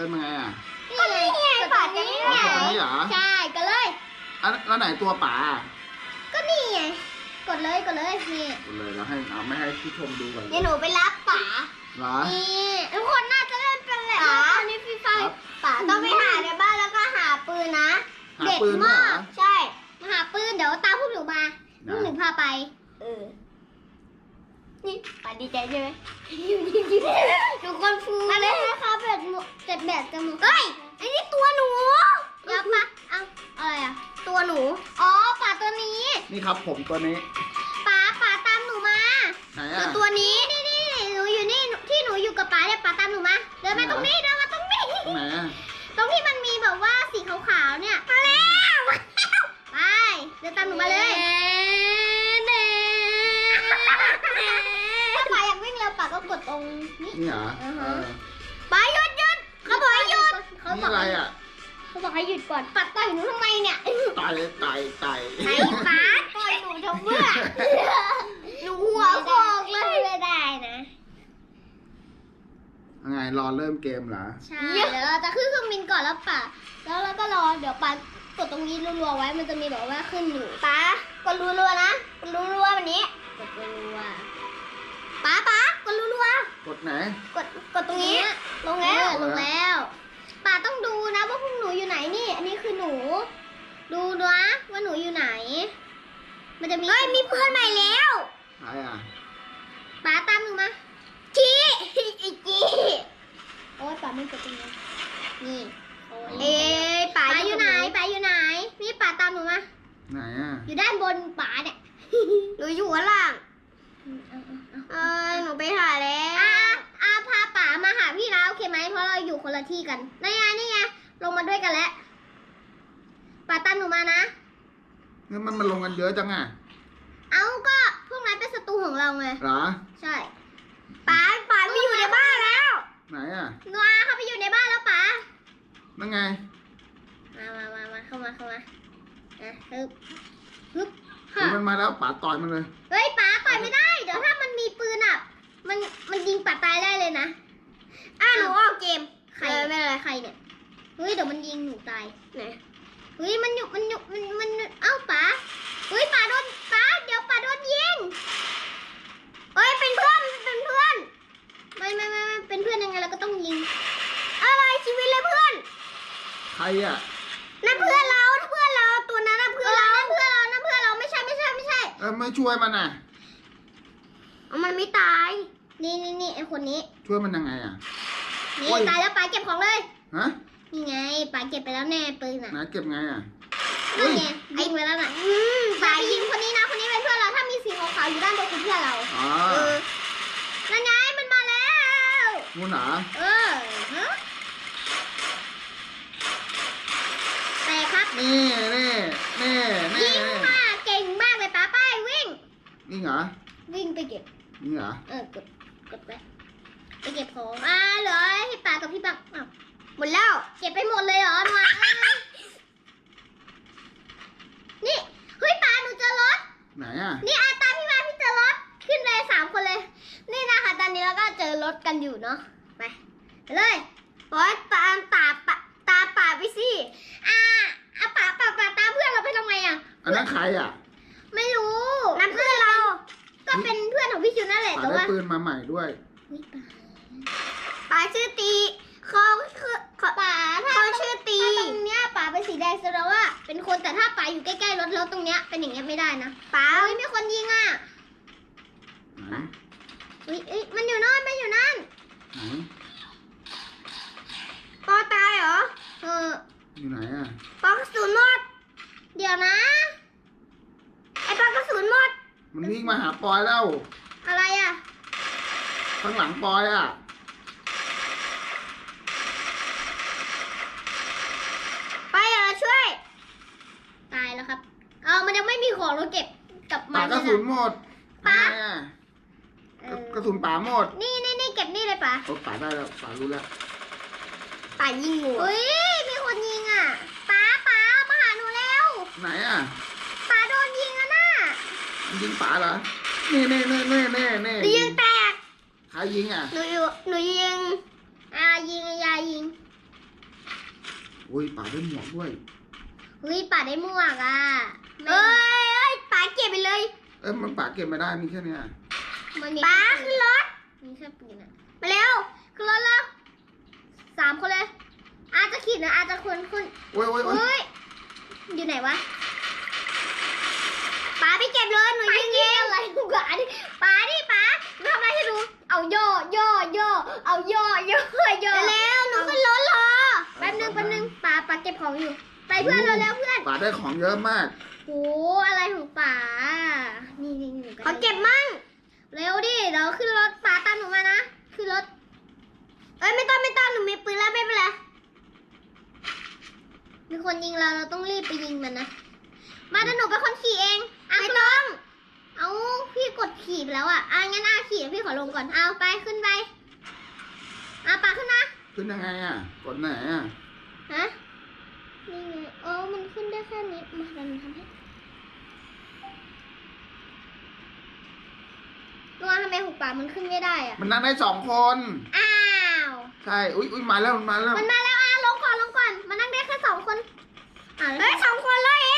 ดินมาไงอะก็นี่ไงป่าจะนี่อ๋อกดตรงนี้เหรอใช่ก็เลยอันแล้วไหนตัวป๋าอะก็นี่ไงกดเลยกดเลยนี่กดเลยเราให้เอาไม่ให้ผู้ชมดูก่อนเดี๋ยวหนูไปรับป๋าเหรอนี่ทุกคนน่าจะเล่นเป็นแหละป๋าตอนนี้ฟรีไฟครับป๋าต้องไปหาในบ้านแล้วก็หาปืนนะ หาเด็ดปืนด้วยมาเหรกอ ใช่มาหาปืนเดี๋ยวตามพวกหนูมาพนะวกหนูพาไป เออ นี่ป๋าดีใจใช่ไหมอยู่ดีดีทุกค บดจะหมดเฮ้ยไอ้นี่ตัวหนูเดี๋ยวปะเอาอะไรอะตัวหนู อ๋อป๋าตัวนี้นี่ครับผมตัวนี้ ป๋าป๋าตามหนูมาไหนหนูอะ ตัวนี้นี่นี่หนูอยู่นี่ที่หนูอยู่กับป๋าเนี่ยป๋าตามหนูมาเดินมาตรงนี้เดินมาตรงนี้ ตรงไหนอะตรงที่มันมีแบบว่าสีขาวๆเนี่ยมาแล้วไปเดินตามหนูมาเลยถ้าป๋าอยากวิ่งเร็วป๋าก็กดตรงนี้ นี่เหรออือฮะ เออ เขานี่บอกอะไรให้อะเขาบอกให้หยุดก่อนปัดต่อยหนูทำไมเนี่ยไต่ไต่ไต่ไอ้ป๋าต่อยหนูทำเมื่อหนูหัวโขกเลยไม่ได้นะยังไงรอเริ่มเกมเหรอใช่เดี๋ยวเราจะขึ้นเครื่องบินก่อนแล้วป่ะแล้วเราก็รอเดี๋ยวป่ากดตรงนี้รัวๆไว้มันจะมีแบบว่าขึ้นอยู่ป้ากดรัวๆนะกดรัวๆแบบนี้กดรัวๆป้าป้ากดรัวกดไหนๆกดกดตรงนี้ลงแล้วลงแล้ว ป้าต้องดูนะว่าพวกหนูอยู่ไหนนี่ อันนี้คือหนู ดูนะว่าหนูอยู่ไหน มันจะมีเฮ้ยมีเพื่อนใหม่แล้วไหนอะป้าตามหนูมาจีอีจีโอ้ยป้าไม่กดตรงนี้นี่เอ้ยป้าอยู่ไหนป้าอยู่ไหนนี่ป้าตามหนูมาไหนอะอยู่ด้านบนป้าเนี่ยหนูอยู่ข้างล่างเออหนูไปหาแล้วอ่าอ่าพาป๋า มาหาพี่นะโอเคไหมเพราะเราอยู่คนละที่กันนี่ไงนี่ไงลงมาด้วยกันแล้วป้าตามหนูมานะ งั้นมันมันลงกันเยอะจังอะ เอาก็พวกนั้นเป็นศัตรูของเราไงเหรอ ใช่ป๋าป๋าไม่อยู่ในบ้านแล้วไหนอะนัวเข้าไปอยู่ในบ้านแล้วป๋านั่นไง มามามามาเข้ามาเข้ามาอะฮึบฮึบเฮ้ยมันมาแล้วป๋าต่อยมันเลย เฮ้ยป๋าต่อยไม่ได้ เดี๋ยวถ้ามันมีปืนอะ มันมันยิงป๋าตายได้เลยนะ อะหนูออกเกมใครไม่เป็นไรใครเนี่ยเฮ้ยเดี๋ยวมันยิงหนูตายไหนเฮ้ยมันอยู่มันอยู่มันมันเอ้าป๋าเฮ้ยป๋าโดนป๋าเดี๋ยวป๋าโดนยิงเฮ้ยเป็นเพื่อนเป็นเพื่อนไม่ไม่ไม่ไม่เป็นเพื่อนยังไงเราก็ต้องยิงอะไรชีวิตเลยเพื่อนใครอะนั่นเพื่อนเรานั่นเพื่อนเราตัวนั้นน่ะเพื่อนเรานั่นเพื่อนเรานั่นเพื่อนเราไม่ใช่ไม่ใช่ไม่ใช่เออไม่ช่วยมันอะมันไม่ตายนี่นี่นี่ไอคนนี้ ช่วยมันยังไงอะ นี่โอ้ยตายแล้วป๋าเก็บของเลย ฮะนี่ไงป๋าเก็บไปแล้วแน่ปืนอะไหนเก็บไงอะนี่ไงยิงไปแล้วน่ะป๋ายิงคนนี้นะคนนี้เป็นเพื่อนเราถ้ามีสีขาวๆอยู่ด้านบนคือเพื่อนเราอ๋อเออนั่นไงมันมาแล้วงูหนาเออฮะแต่ครับนี่นี่นี่นี่ยิงมาเก่งมากเลยป๋าไปวิ่งนี่เหรอวิ่งไปเก็บนี่เหรอเออกดกดไป ไปเก็บของอ่าเหลือให้ปากับพี่บังอ้าวหมดแล้ว เก็บไปหมดเลยเหรอมานี่เฮ้ยปาหนูเจอรถ ไหนอะ นี่อาตามพี่มาพี่เจอรถ ขึ้นเลยสามคนเลย นี่นะคะตอนนี้เราก็เจอรถกันอยู่เนาะ ไปไปเลยโอ๊ยตามตาปะตามป่าไปสิอ่าอาป่าป่าป่าตามเพื่อนเราไปทำไมอะ อันนั้นใครอะไม่รู้นั่นเพื่อนเรา ก็เป็นเพื่อนของพี่จูนั่นแหละป๋าแต่ได้ว่าปืนมาใหม่ด้วยป๋า ชื่อตีเขาคือเขาป๋าถ้าเขาชื่อตีถ้าตรงเนี้ยป๋าเป็นสีแดงแสดงว่า เป็นคนแต่ถ้าป๋าอยู่ใกล้ๆรถแล้วตรงเนี้ยเป็นอย่างเงี้ยไม่ได้นะป๋าเฮ้ยมีคนยิงอะไหนเฮ้ยเอ้ยมันอยู่นั่นมันอยู่นั่นไหนปอตายเหรอเอออยู่ไหนอะปอกระสุนหมด เดี๋ยวนะ ไอ้ปอกระสุนหมด มันวิ่งมาหาปอยแล้ว อะไรอะ ข้างหลังปอยอะ ไปเดี๋ยวเราช่วย ตายแล้วครับเอามันยังไม่มีของเราเก็บ กลับป๋ามากระสุนหมดป๋าทำไมอะเอกระอกระสุนป๋าหมด นี่นี่นี่เก็บนี่เลยป๋าโอ้ป๋าได้แล้วป๋ารู้แล้วป่ายิงงูเฮ้ยมีคนยิงอะป๋าป๋ามาหาหนูแล้ว ไหนอะป๋าโดนยิงอะน่ะมันยิงป๋าเหรอนี่นี่นี่นี่นี่นี่หนูยิงแตกใครยิงอะหนูอยู่หนูยิงอ่ายิงยายิงอุ้ยป่าได้หมวกด้วยเฮ้ยป่าได้หมวกอะเอ้ยเอ้ยป่าเก็บไปเลย เอ้ยมันป่าเก็บไม่ได้มีแค่เนี้ยมันมีป้าขึ้นรถมีแค่ปืนอะมาเร็วขึ้นรถแล้วสามคนเลย อาจจะขีดนะอาจจะคนขึ้นโอ้ยโอ้ยโอ้ยเฮ้ยอยู่ไหนวะป้าไปเก็บเลยหนูยิงเองอะไรกูกะดิป้าดิป้าทำอะไรให้ดูเอาย่อย่อย่อเอาย่อย่อย่อเร็วหนูขึ้นรถรอแป๊บนึงแป๊บนึงป้าป้าเก็บของอยู่ ไปเพื่อนเร็วๆเพื่อนป่าได้ของเยอะมากโหอะไรของป๋านี่นี่นี่เขาเก็บมั่ง เร็วดิ เดี๋ยวขึ้นรถป๋าตามหนูมานะ ขึ้นรถ เอ้ยไม่ต้องไม่ต้องหนูมีปืนแล้วไม่เป็นไร มีคนยิงเราเราต้องรีบไปยิงมันนะ มาเดี๋ยวหนูเป็นคนขี่เองอะไม่ต้อง เอาพี่กดขี่ไปแล้วอะอะงั้นอาขี่พี่ขอลงก่อน เอาไปขึ้นไปอะป๋าขึ้นนะขึ้นยังไงอะ กดไหนอะ ฮะ นี่ไงอ๋อมันขึ้นได้แค่นี้ มาเดี๋ยวหนูทำให้นัวทำ ไมหุบปากมันขึ้นไม่ได้อะมันนั่งได้สองคน อ้าว ใช่ อุ้ยอุ้ยมาแล้วมันมาแล้ว มันมาแล้วอะลงก่อนลงก่อน มันนั่งได้แค่สองคนอะเฮ้ยสองคนเลย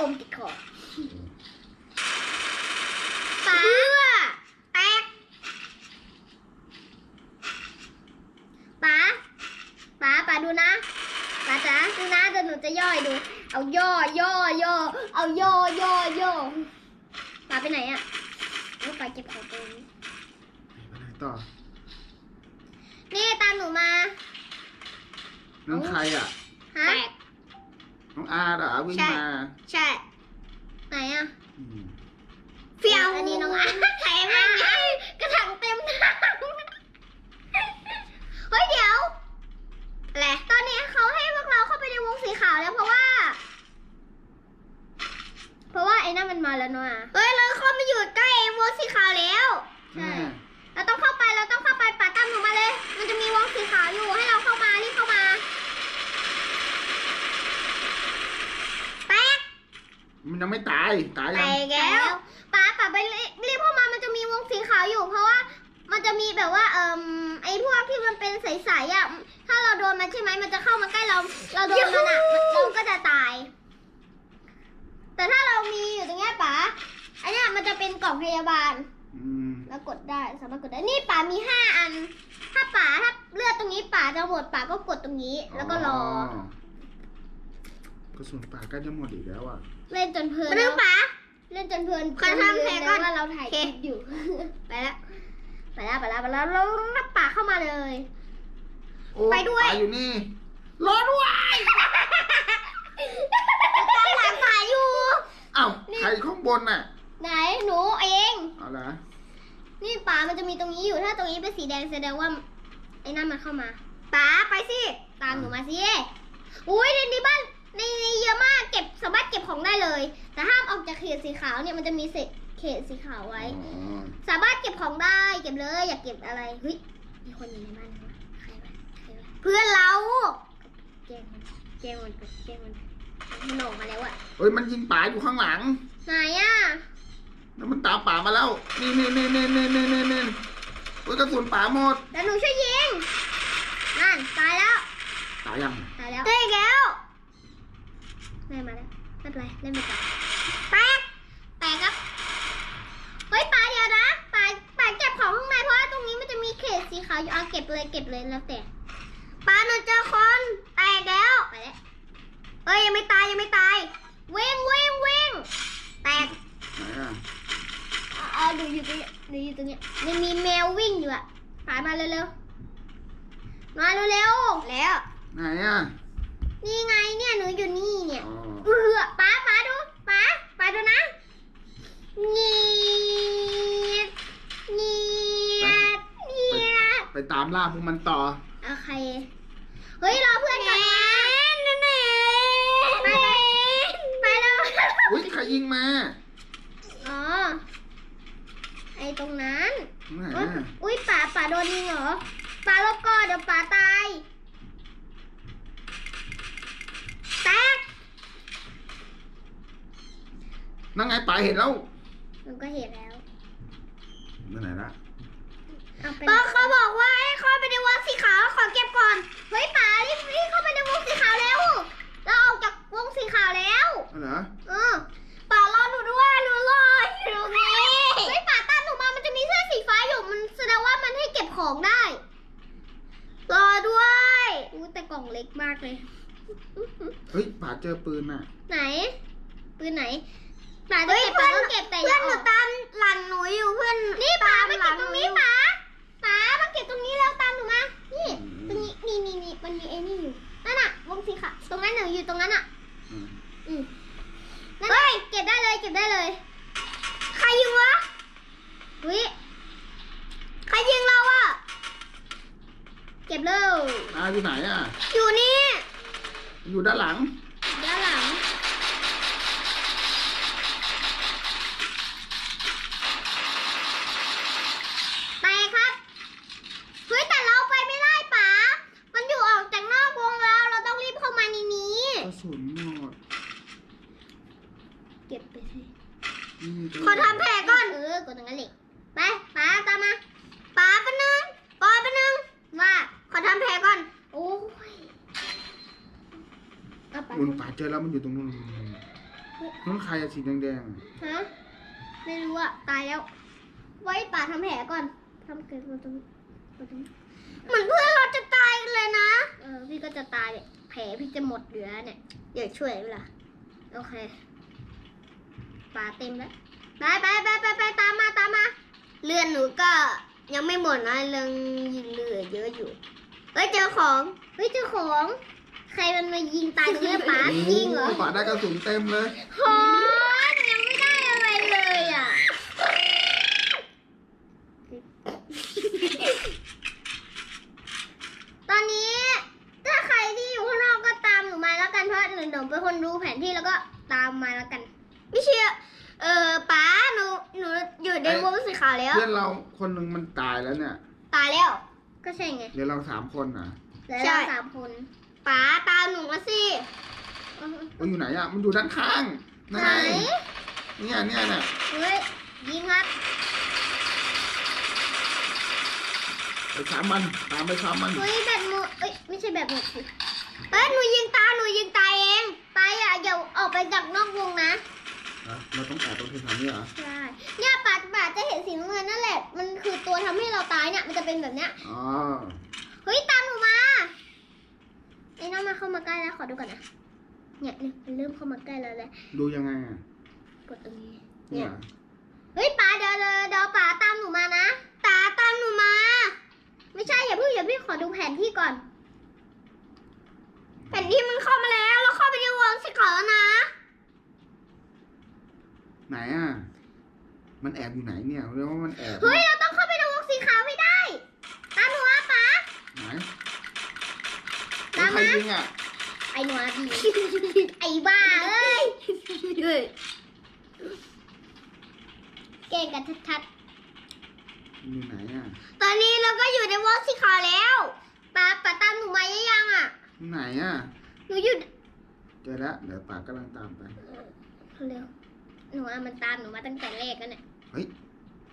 on the car. เฟียวอันนี้น้องอาใครมากระถางเต็มทางเฮ้ยเดี๋ยวอะไรตอนนี้เขาให้พวกเราเข้าไปในวงสีขาวแล้วเพราะว่า เพราะว่าไอ้นั่นมันมาแล้วเนาะเฮ้ยเราเข้ามาอยู่ใกล้วงสีขาวแล้วใช่เราต้องเข้าไปเราต้องเข้าไปป่าตามหนูมาเลย มันจะมีวงสีขาวอยู่ให้เราเข้ามารีบเข้ามาแป๊กมันยังไม่ตาย ตายไปยังแล้ว มันจะมีแบบว่าเอ่มไอ้พวกที่มันเป็นใสๆอะถ้าเราโดนมันใช่ไหมมันจะเข้ามาใกล้เรา เราโดนมันอะเราก็จะตาย แต่ถ้าเรามีอยู่ตรงเนี้ยป๋าอันเนี้ยมันจะเป็นกล่องพยาบาลอืมแล้วกดได้สามารถกดได้นี่ป๋ามีห้าอัน ถ้าป๋าถ้าเลือดตรงนี้ป๋าจะหมดป๋าก็กดตรงนี้ แล้วก็รอกระสุนป่าใกล้จะหมดอีกแล้วอะเล่นจนเพลินเรื่องป๋าเล่นจนเพลินขอทำแผลก่อนจลืมว่าเราถ่ายโอเคคลิปอยู่ ไปแล้ว ไปแล้วไปแล้วไปแล้วแล้วแล้วป่าเข้ามาเลย โอ้ไปด้วยป่าอยู่นี่รอด้วยตามหลังป่าอยู่ เอ้าใครข้างบนน่ะไหนหนูเอง เอาละนี่ป่ามันจะมีตรงนี้อยู่ถ้าตรงนี้เป็นสีแดงแสดงว่าไอ้นั่นมันเข้ามาป่าไปสิ ตามหนูมาสิอุ้ยในนี้บ้านในนี้เยอะมากเก็บสามารถเก็บของได้เลย แต่ห้ามออกจากเขตสีขาวเนี่ยมันจะมีเศษ เขตสีขาวไว้อ๋อสามารถเก็บของได้เก็บเลยอยากเก็บอะไรเฮ้ยมีคนอยู่ในบ้านนะใครวะใครวะเพื่อนเราแกล้งมันแกล้งมันก่อนแกล้งมันมันออกมาแล้วอะเฮ้ยมันยิงป่าอยู่ข้างหลังไหนอะแล้วมันตามป่ามาแล้วนี่นี่นี่นี่นี่นี่นี่นี่เฮ้ยกระสุนป่าหมดแล้วหนูช่วยยิงนั่นตายแล้วตายยังตายแล้วได้แล้วได้มาแล้วไม่เป็นไรเล่นไปก่อนแป๊กแป๊กครับ เฮ้ยปลาเดียวนะปลาปลาเก็บของข้างในเพราะว่าตรงนี้มันจะมีเขตสีขาวอยู่เอาเก็บเลยเก็บเลยแล้วแต่ปลาหนูเจอคนแตกแล้วไปแล้วเอ้ยยังไม่ตายยังไม่ตายเว้งเว้งเว้งแตกไหนอะเอาเอาดูอยู่ตรงเนี้ยดูอยู่ตรงเนี้ยมันมีแมววิ่งอยู่อะปลามาเร็วๆมาเร็วๆแล้ว ไหนอะนี่ไงเนี่ยหนูอยู่นี่เนี่ยอ๋อ เออป้าป้าดูป้าป้าดูนะ เงียบเงียบเงียบไปตามล่าพวกมันต่อ โอเค เฮ้ยรอเพื่อนก่อนนะไปไปไปแล้วอุ้ยใครยิงมา อ๋อ ไอตรงนั้น อุ๊ยอุ้ยป๋าป๋าโดนยิงเหรอป๋าลบก่อนเดี๋ยวป๋าตายแตกนั่งไงป๋าเห็นแล้ว นก็เห็นแล้วเมื่อไหร่ละเอาไปป้าเขาบอกว่าให้เข้าไปในวงสีขาวขอเก็บก่อน เฮ้ยป๋ารีบรีบเข้าไปในวงสีขาวแล้ว เราออกจากวงสีขาวแล้วอ๋อเหรอเออป้ารอหนูด้วยหนูรออยู่ตรงนี้เฮ้ยป๋าตามหนูมามันจะมีเสื้อสีฟ้าอยู่มันแสดงว่ามันให้เก็บของได้ รอด้วยอู้แต่กล่องเล็กมากเลย เฮ้ยป๋าเจอปืนน่ะ ไหน ปืนไหน ป๋าจะเก็บป๋าก็เก็บแต่อเพื่ย่าอนหอนูอกตามหลังหนูอยู่เพื่อนนี่ป๋ามาหลัเก็บตรงนี้ป๋าป๋ามาเก็บตรงนี้แล้วตามหนูมา นี่ ตรงนี้นี่นี่นี่มันมีไอ้นี่อยู่นั่นน่ะวงสีขาวตรงนั้นหนูอยู่ตรงนั้นอะอืมอืมนั่นน่ะเก็บได้เลยเก็บได้เลย ใครยิงวะวิใครยิงเราอะเก็บเลยอาอยู่ไหนอะอยู่นี่ อยู่ด้านหลัง ด้านหลัง ไปครับ เฮ้ยแต่เราไปไม่ได้ป๋า มันอยู่ออกจากนอกวงแล้ว เราต้องรีบเข้ามาในนี้ กระสุนหมด เก็บไปสิ นี่ ขอทำแผลก่อน เออกดตรงนั้นเลยไปป๋าตามมา ป้าแป๊บนึงปอแป๊บนึง ว่า ขอทำแผลก่อน โอ้ย เอาไปมันป๋าเจอแล้วมันอยู่ตรงนู้นนู้นใครอะสีแดงฮะ ไม่รู้อะตายแล้ว ไว้ป๋าทำแผลก่อนทำเกิดตรงตรงนี้เหมือนเพื่อนเราจะตายกันเลยนะ เออ พี่ก็จะตายเนี่ย แผลพี่จะหมดเหลือเนี่ยเดี๋ยวช่วยเวลาโอเคปลาเต็มแล้ว ไปไปไปไปไปตามมาตามมา เลือนหนูก็ยังไม่หมดนะเรื่องเหลือเยอะอยู่เอ้ยเจอของ เฮ้ยเจ้าของ ใครมันมายิงตายตรงนี้ป๋าๆโอ้โยิงเหรอป๋าได้กระสุนเต็มเลยโหยังไม่ได้อะไรเลยอะตอนนี้ถ้าใครที่อยู่ข้างนอกก็ตามหนูมาแล้วกันเพราะหนูหนูเป็นคนรู้แผนที่แล้วก็ตามมาแล้วกันไม่เชื่อเออป้าหนูหนูอยู่ในวงสีขาวแล้ว เพื่อนเราคนหนึ่งมันตายแล้วเนี่ย ตายแล้ว ก็ใช่ไงเดี๋ยวเราสามคนอะแล้วใช่เราสามคน ป้าตามหนูมาสิมันอยู่ไหนอะ มันอยู่ด้านข้างไหนเนี่ยเนี่ยเนี่ยเฮ้ยยิงครับไปซ้ำมันตามไปซ้ำมัน เฮ้ยแบบหมดเอ้ยไม่ใช่แบบหมดสิเอ้ยหนูยิงตาหนูยิงตายเองไปอะอย่าออกไปจากนอกวงนะอะเราต้องแอบตรงแถวๆนี้เหรอใช่เนี่ยป่าป่าจะเห็นสีน้ำเงินนั่นแหละ มันคือตัวทำให้เราตายเนี่ยมันจะเป็นแบบเนี้ยอ๋อเฮ้ยตามหนูมา ไอ้น้องมาเข้ามาใกล้แล้วขอดูก่อนนะ เนี่ยเนี่ยมันเริ่มเข้ามาใกล้แล้วแหละดูยังไงอะกดตรงนี้ เนี่ยเฮ้ยป่าเดี๋ยวเดี๋ยวเดี๋ยวป่าตามหนูมานะตาตามหนูมา ไม่ใช่อย่าเพิ่งอย่าเพิ่งขอดูแผนที่ก่อน แผ่นที่มันเข้ามาแล้วเราเข้าไปในวงสีขาวแล้วนะ ไหนอะ มันแอบอยู่ไหนเนี่ยเรียกว่ามันแอบเฮ้ยเราต้องเข้าไปในวงสีขาวให้ได้ ตามหนูมาป่า ไหน ตามใครมายิงอะ ไอ้หนูอาบีไอ้บ้าเอ้ยเฮ้ยเก่งกันชัดอยู่ไหนอะตอนนี้เราก็อยู่ในวงสีขาวแล้วๆป่าป่าตามหนูมายังอะไหนอะ หนูอยู่เจอแล้ว เดี๋ยวป๋ากำลังตามไป เร็วหนูอะมันตามหนูมาตั้งแต่แรกแล้วเนี่ย เฮ้ย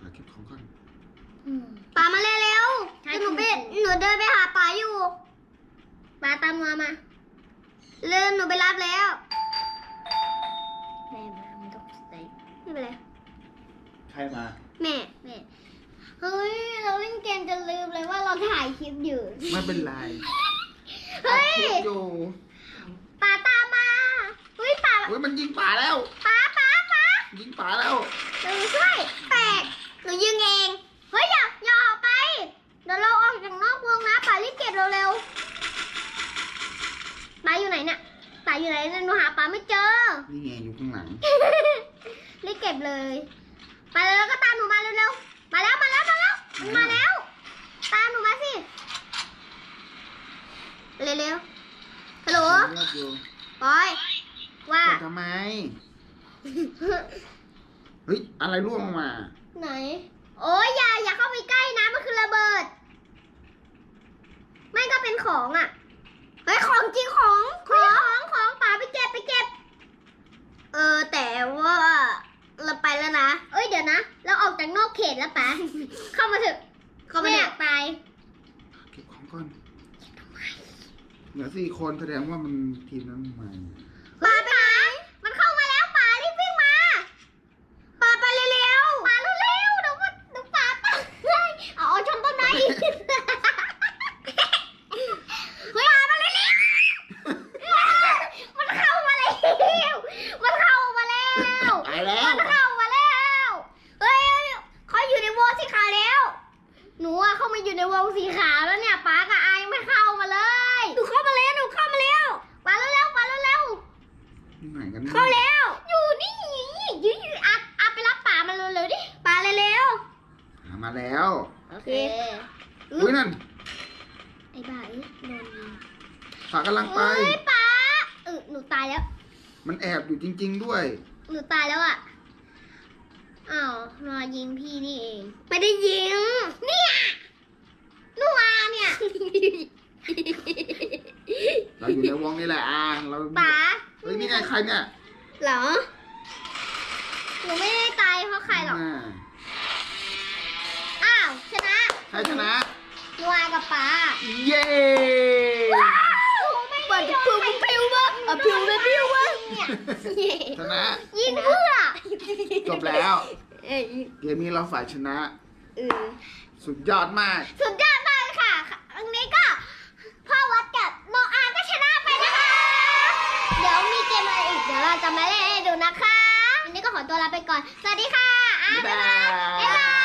ป๋าเก็บของก่อน ป่ามาเร็วๆใช่เดี๋ยวหนูไปหนูเดินไปหาป่าอยู่ ป่าตามหนูมา เริ่มหนูไปรับแล้วแม่มามันต้องใส่ไม่เป็นไร ใครมา แม่แม่เฮ้ย เราเล่นเกมจนลืมเลยว่าเราถ่ายคลิปอยู่ ไม่เป็นไรเฮ้ย อัดคลิปอยู่ป่าตามมาเฮ้ยป่าเฮ้ยมันยิงป๋าแล้ว ป่าป่าป่ายิงป๋าแล้วเดี๋ยวหนูช่วยแตกหนูยิงเอง เฮ้ยอย่าอย่าออกไป เดี๋ยวเราออกจากนอกวงนะป่ารีบเก็บเร็วๆ ป๋าอยู่ไหนเนี่ยปลาอยู่ไหนหนูหาปลาไม่เจอ นี่ไงอยู่ข้างหลังรีบเก็บเลยไปเลยแล้วก็ตามหนูมาเร็วๆ มาแล้วมาแล้วมาแล้วมันมาแล้ว ตามหนูมาสิ เร็วๆ ฮัลโหลล่ปอยว่าทำไม เฮ้ย อะไรร่วงมา ไหน โอ้ยอย่าอย่าเข้าไปใกล้นะ มันคือระเบิด ไม่ก็เป็นของอะ เฮ้ยของจริงของของของป๋าไปเก็บไปเก็บ เออแต่ว่าเราไปแล้วนะ เอ้ยเดี๋ยวนะ เราออกจากนอกเขตแล้วป๋า เข้ามาเถอะเข้ามาไม่เนี่อยยากตายเก็บของก่อนเหลือสี่คนแสดงว่ามันทีมนั้นมาป๋าไปไหนมันเข้ามาแล้วป๋ารีบวิ่งมาป๋าไปเร็วๆป๋าเร็วๆเดี๋ยวมันเดี๋ยวป๋าตายเอาเอาชนต้นไม้อีกเฮ้ยป๋ามาเร็วๆมันเข้ามาแล้ว มันเข้ามาแล้ว ตายแล้ว มันเข้ามาแล้ว เฮ้ยเขาอยู่ในวงสีขาวแล้ว หนูอะเข้ามาอยู่ในวงสีขาวแล้วเนี่ยป้ากับอายยังไม่เข้ามาเลย หนูเข้ามาแล้วหนูเข้ามาแล้วป้าเร็วๆป้าเร็ว ที่ไหนกันนี่ เข้าแล้ว อยู่นี่ยืนอัดอัดไปรับป๋ามาเร็วๆดิป๋าเร็ว หามาแล้ว ๆโอ เคอุ้ยนั่น ไอ้บ้าเอ้ยโดนยิงฝากกำลังไปเฮ้ยป้าเออหนูตายแล้ว มันแอบอยู่จริง ๆ ด้วย หนูตายแล้วอะ อ้าวรอยิงพี่นี่เอง ไม่ได้ยิง เนี่ยหนูมาเนี่ย เราอยู่ในวงนี่แหละอ่าเราป๋าเฮ้ยนี่ไงใครเนี่ย เหรอ หนูไม่ได้ตายเพราะใครหรอก อ่าอ้าวชนะ ใครชนะหนูอากับป๋าเย้หนูไม่เปิดได้พิวพิวบ้างเอาพิวเลยพิวบ้างเนี่ยชนะ ยิงเพื่อจบแล้ว เอ้ยเกมนี้เราฝ่ายชนะ เออสุดยอดมาก สุดยอดมากเลยค่ะครั้งนี้ก็พ่อวัดกับโนอาก็ชนะไปนะคะ เดี๋ยวมีเกมอะไรอีกเดี๋ยวเราจะมาเล่นให้ดูนะคะ วันนี้ก็ขอตัวลาไปก่อน สวัสดีค่ะอาบ๊ายบายบ๊ายบาย